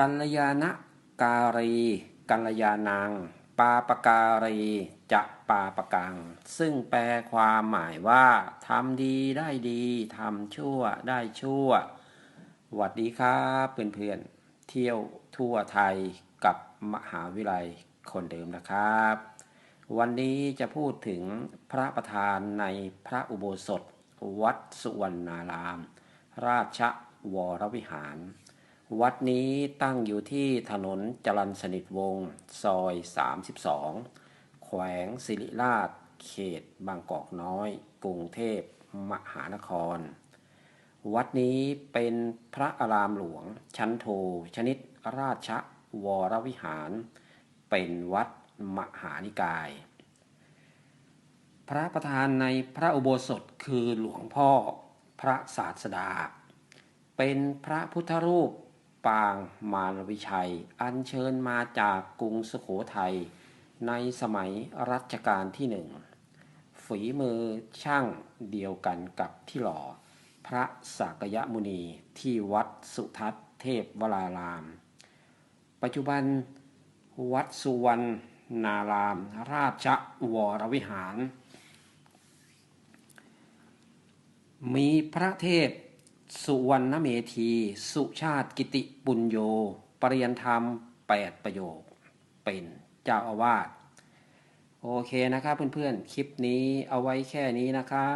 กัลยาณการี กัลยาณังปาปการี จะปาปกัง ซึ่งแปลความหมายว่าทำดีได้ดีทำชั่วได้ชั่วหวัดดีครับเพื่อนๆเที่ยวทั่วไทยกับมหาวิทยาลัยคนเดิมนะครับ วันนี้จะพูดถึงพระประธานในพระอุโบสถ วัดสุวรรณาราม ราชวรวิหาร วัดนี้ตั้งอยู่ที่ถนนจรัญสนิทวงศ์ซอย 32 แขวงสิริราช เขตบางกอกน้อย กรุงเทพมหานคร วัดนี้เป็นพระอารามหลวง ชั้นโทชนิดราชวรวิหาร เป็นวัดมหานิกาย พระประธานในพระอุโบสถคือหลวงพ่อพระศาสดาเป็นพระพุทธรูป ปางมารวิชัย อัญเชิญมาจากกรุงสุโขทัย ในสมัยรัชกาลที่หนึ่ง ฝีมือช่างเดียวกันกับที่หล่อ พระสากยมุนีที่วัดสุทัศน์เทพวราราม ปัจจุบันวัดสุวรรณนาราม ราชวรวิหาร มีพระเทพ สุวรรณเมธี สุชาติกิติปุญโย ปริยนธรรม8ประโยค เป็นเจ้าอาวาส โอเคนะครับเพื่อนๆ คลิปนี้เอาไว้แค่นี้นะครับ